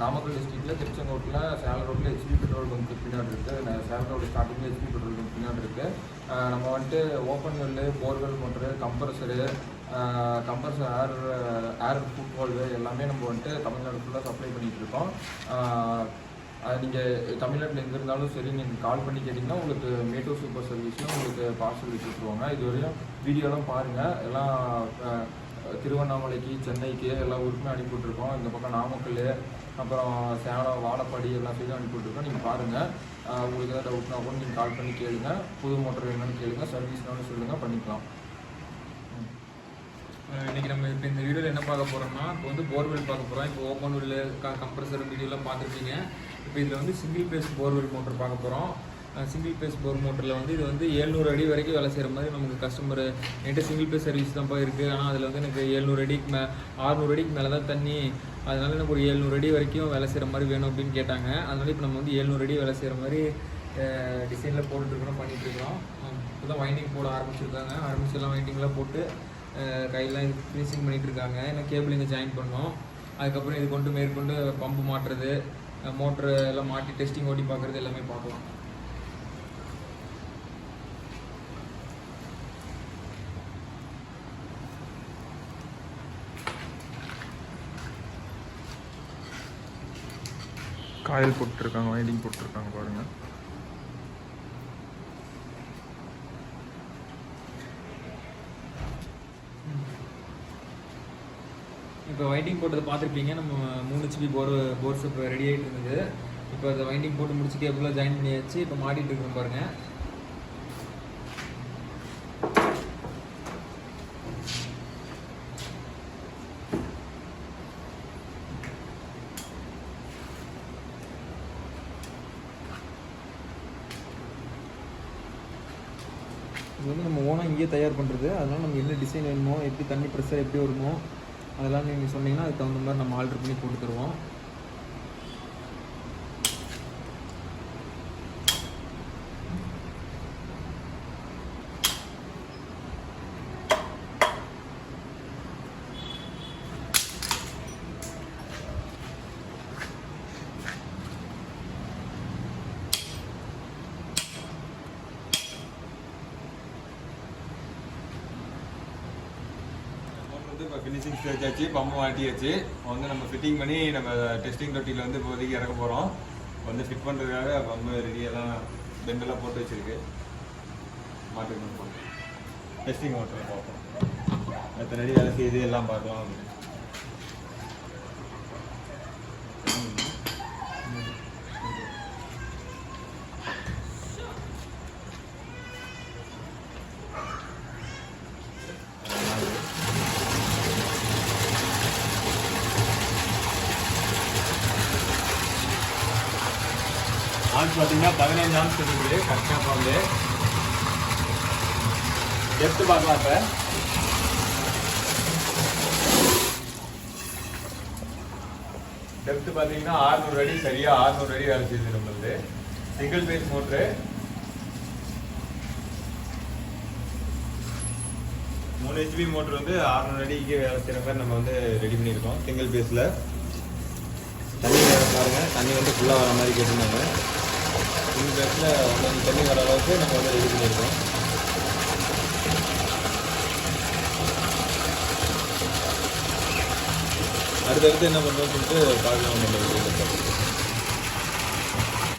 நாமக்கல் டிஸ்ட்ரிக்ட்டில் திருச்செங்கோட்டில் சேலம் ரோட்டில் HP petrol bunk பின்னாடி இருக்குது சேலம் ரோடு ஸ்டார்டிங்கில் ஹெச்பி பெட்ரோல் பங்க் பின்னாடி இருக்குது நம்ம வந்துட்டு open well borewell motor compressor compressor air air foot valve எல்லாமே நம்ம வந்துட்டு தமிழ்நாடு ஃபுல்லாக சப்ளை பண்ணிகிட்டு இருக்கோம். நீங்கள் தமிழ்நாட்டில் எங்கே இருந்தாலும் சரி நீங்கள் கால் பண்ணி கேட்டிங்கன்னா உங்களுக்கு மேட்டோ சூப்பர் சர்வீஸில் உங்களுக்கு பார்சல் வச்சுருவாங்க இது வரையும் வீடியோலாம் பாருங்கள் எல்லாம் திருவண்ணாமலைக்கு சென்னைக்கு எல்லா ஊருக்குமே அனுப்பி விட்ருக்கோம் இந்த பக்கம் நாமக்கல் அப்புறம் சேலம் வாழப்பாடி எல்லா சைடும் அனுப்பி விட்ருக்கோம் நீங்கள் பாருங்கள் உங்களுக்கு ஏதாவது டவுட்னா கூட நீங்கள் கால் பண்ணி கேளுங்க. புது மோட்டர் வேணும்னு கேளுங்க. சர்வீஸ்னாலும் சொல்லுங்கள் பண்ணிக்கலாம். இன்றைக்கி நம்ம இப்போ இந்த வீடியோவில் என்ன பார்க்க போகிறோம்னா இப்போ வந்து போர்வெல் பார்க்க போகிறோம் இப்போ ஓப்பன் வெல் கம்ப்ரஸர் வீடியோலாம் பார்த்துருக்கீங்க இப்போ இதில் வந்து சிங்கிள் பேஸ் போர்வெல் மோட்டர் பார்க்க போகிறோம் சிங்கிள் பேஸ் போர் மோட்டரில் வந்து இது வந்து ஏழ்நூறு அடி வரைக்கும் வேலை செய்கிற மாதிரி நமக்கு கஸ்டமர் என்கிட்ட சிங்கிள் பேஸ் சர்வீஸ் தான் இருக்குது ஆனால் அதில் வந்து எனக்கு ஏழ்நூறு அடிக்கு மே ஆறுநூறு அடிக்கு மேலே தான் தண்ணி அதனால் எனக்கு ஒரு ஏழ்நூறு அடி வரைக்கும் வேலை செய்கிற மாதிரி வேணும் அப்படின்னு கேட்டாங்க. அதனால் இப்போ நம்ம வந்து ஏழ்நூறு அடி வேலை செய்கிற மாதிரி டிசைனில் போட்டுருக்கிறோம் பண்ணிகிட்ருக்கிறோம் இப்போ தான் வைண்டிங் போட ஆரம்பிச்சிருக்காங்க. ஆரம்பிச்சு எல்லாம் வைண்டிங்லாம் போட்டு கையெல்லாம் இது ஃபினிஷிங் பண்ணிகிட்டு இருக்காங்க. ஏன்னா கேபிள் இங்கே ஜாயின் பண்ணோம். அதுக்கப்புறம் இது கொண்டு மேற்கொண்டு பம்பு மாட்டுறது மோட்ரு எல்லாம் மாட்டி டெஸ்டிங் ஓட்டி பார்க்குறது எல்லாமே பார்க்கலாம். காயில் போட்டுருக்காங்க வைண்டிங் போட்டுருக்காங்க பாருங்கள் இப்போ வைண்டிங் போட்டதை பார்த்துருப்பீங்க. நம்ம மூணு ஜிபி போர் போர்ஸ் இப்போ ரெடி ஆகிட்டு இருந்தது. இப்போ அதை வைண்டிங் போட்டு முடிச்சு கேபிளாக ஜாயின் பண்ணியாச்சு? இப்போ மாட்டிகிட்டு இருக்கிறோம் பாருங்கள் இது வந்து நம்ம ஓனாக இங்கேயே தயார் பண்ணுறது. அதனால் நம்ம என்ன டிசைன் வேணுமோ எப்படி தண்ணி ப்ரெஷர் எப்படி வருமோ அதெல்லாம் நீங்கள் சொன்னீங்கன்னா அதுக்கு தகுந்த மாதிரி நம்ம ஆல்ட்ரு பண்ணி போட்டு தருவோம். வந்து இப்போ ஃபினிஷிங் ஸ்டேஜ் ஆச்சு பம்பு மாட்டியாச்சு. வந்து நம்ம ஃபிட்டிங் பண்ணி நம்ம டெஸ்டிங் தொட்டியில் வந்து இப்போதைக்கு இறக்க போகிறோம் வந்து ஃபிட் பண்ணுறதுக்காக பம்பு ரெடியெல்லாம் பெண்டெல்லாம் போட்டு வச்சுருக்கு. மாட்டுக்கு போட்டு. டெஸ்டிங் மோட்டர் பார்ப்போம். எத்தனை அடி வேலை செய்யுது எல்லாம் பார்க்கலாம் ஆன்ஸ் பார்த்தீங்கன்னா பதினஞ்சு ஆண்டு இருக்குது கரெக்டாக வந்து எடுத்து பார்க்கலாம் இப்போ. டெப்த்து பார்த்தீங்கன்னா 600 அடி சரியாக ஆறுநூறு அடி வேலை செய்யுது வந்து சிங்கிள் பேஸ் மோட்ரு மூணு ஹெச்பி மோட்ரு வந்து 600 அடிக்கு வேலை செய்கிற மாதிரி நம்ம வந்து ரெடி பண்ணியிருக்கோம். சிங்கிள் பேஸில் தண்ணி வேலை பாருங்கள் தண்ணி வந்து ஃபுல்லாக வர மாதிரி கேட்டிருந்தாங்க. இந்த பேஸில் வந்து தண்ணி வர அளவுக்கு நம்ம வந்து ரெடி பண்ணியிருக்கோம். அடுத்தடுத்து என்ன பண்ணுறோம் சொல்லிட்டு பார்க்கலாம் நம்ம